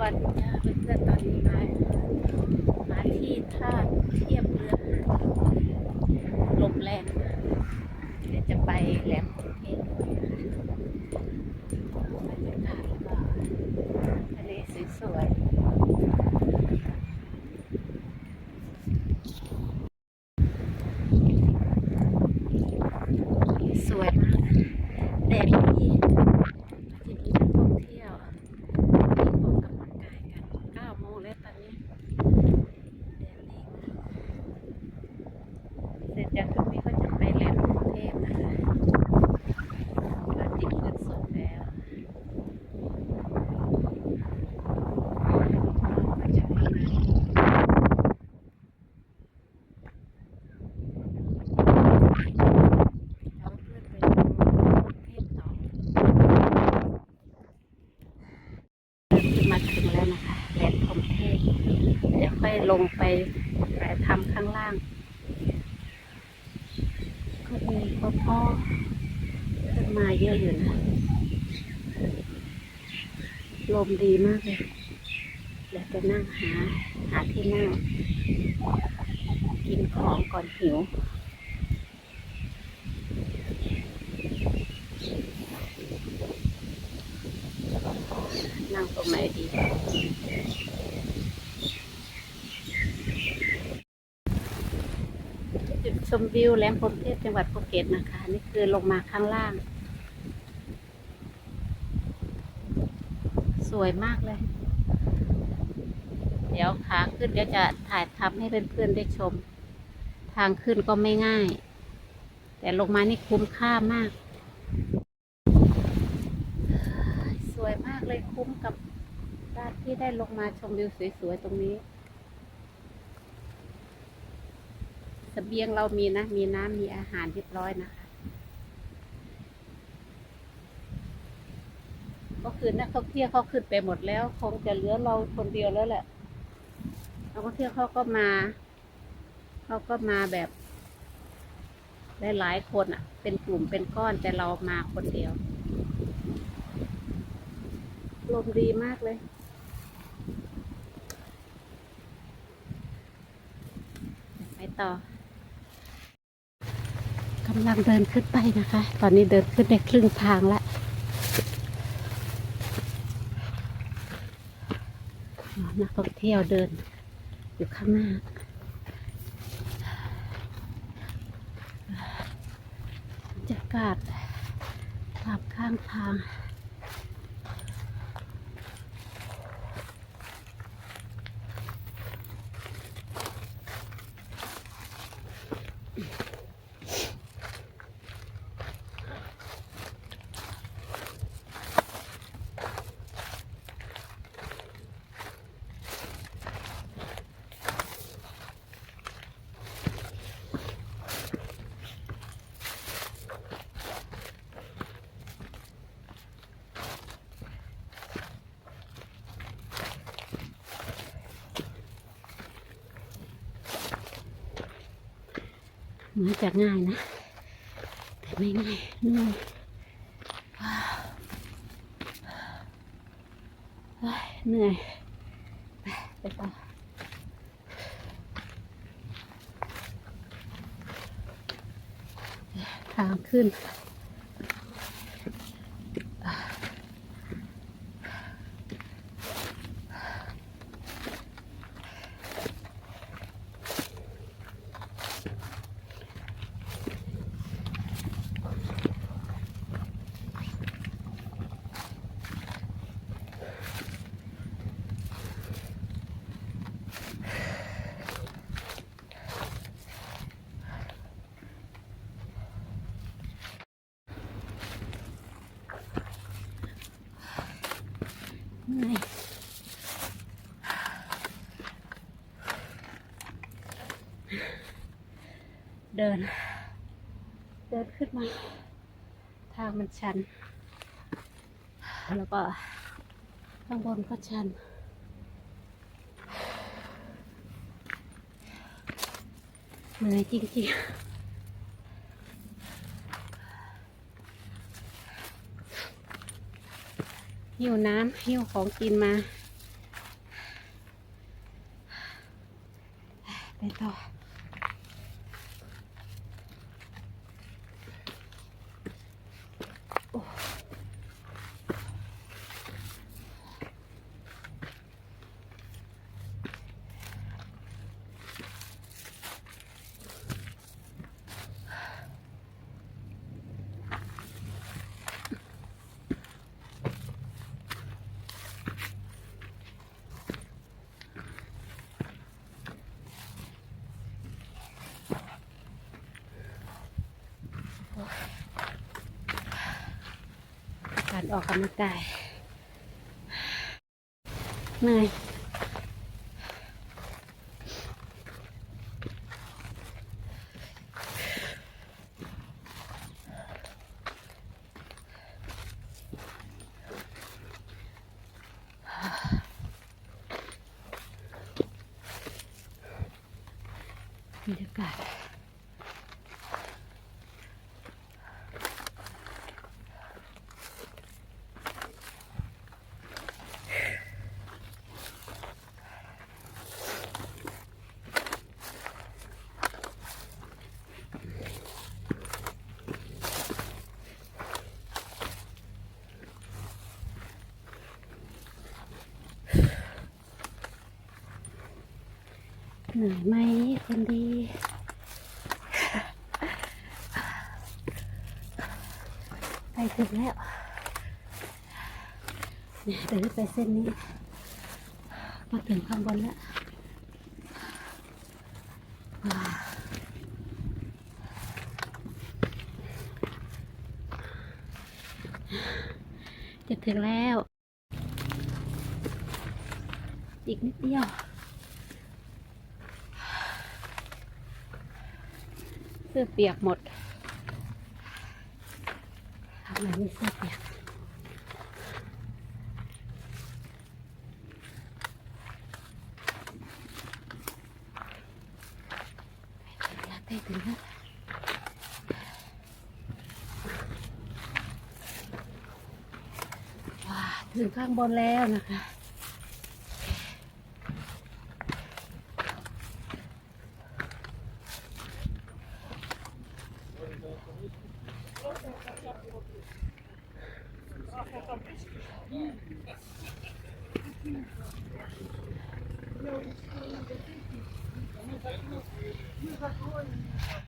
วัสดีค่ะเพื่อนๆตอนนี้มามาที่ท่าเทียบเรือลมแรงเดี๋ยวจะไปแหลมพรหมเทพบรรยากาศแล้วก็ทะเลสวยๆสวยมากแดดดีจะมีนักท่องเที่ยว ที่ออกกำลังกายกัน9โมงแล้วตอนนี้แดดดีเสร็จจากตรงนี้ก็จะไปแหลมกรุงเทพนะคะพระอาทิตย์ขึ้นสูงแล้วก็จะมีนะเอาเพื่อนไปดูกรุงเทพต่อ มาถึงแล้วนะคะแหลมพรหมเทพเดี๋ยวค่อย ลงไปแปรทำข้างล่าง ก็มีพ่อพ่อขึ้นมาเยอะอยู่นะลมดีมากเลยเดี๋ยวจะนั่งหาหาที่นั่ง กินของก่อนหิวนั่งตรงไหนดี จุดช มวิวแหลมพรมเทพจังหวัดภูเก็ตนะคะ นี่คือลงมาข้างล่าง สวยมากเลย เดี๋ยวขาขึ้นเดี๋ยวจะถ่ายทำให้เพื่อนๆได้ชม ทางขึ้นก็ไม่ง่าย แต่ลงมานี่คุ้มค่ามาก สวยมากเลยคุ้มกับการที่ได้ลงมาชมวิวสวยๆตรงนี้ เสบียงเรามีนะ มีน้ำมีอาหารเรียบร้อยนะคะ ก็คือนักท่องเที่ยวเขาขึ้นไปหมดแล้ว คงจะเหลือเราคนเดียวแล้วแหละนักท่องเที่ยวเขาก็มาเขาก็มาแบบหลายๆคนอะ เป็นกลุ่มเป็นก้อนแต่เรามาคนเดียวลมดีมากเลยไปต่อ กำลังเดินขึ้นไปนะคะ ตอนนี้เดินขึ้นได้ครึ่งทางแล้วนักท่องเที่ยวเดินอยู่ข้างหน้าบรรยากาศตามข้างทาง เหมือนจะง่ายนะ แต่ไม่ง่ายเหนื่อยเหนื่อยไปต่อทางขึ้น เดิน เดินขึ้นมา ทางมันชัน แล้วก็ข้างบนก็ชัน เหนื่อยจริงๆ หิวน้ำหิวของกินมา ต่อ การออกกำลังกายเหนื่อยบรรยากาศ เหนื่อยไหมคนดี ไปถึงแล้วเนี่ยเดินไปเส้นนี้ มาถึงข้างบนแล้วว้าวจะถึงแล้ว อีกนิดเดียว สื้อเปียกหมดทำไมไม่เสื้อเปียกใกล้ถึงแล้วว้าถึงข้างบนแล้วนะคะ А там писки.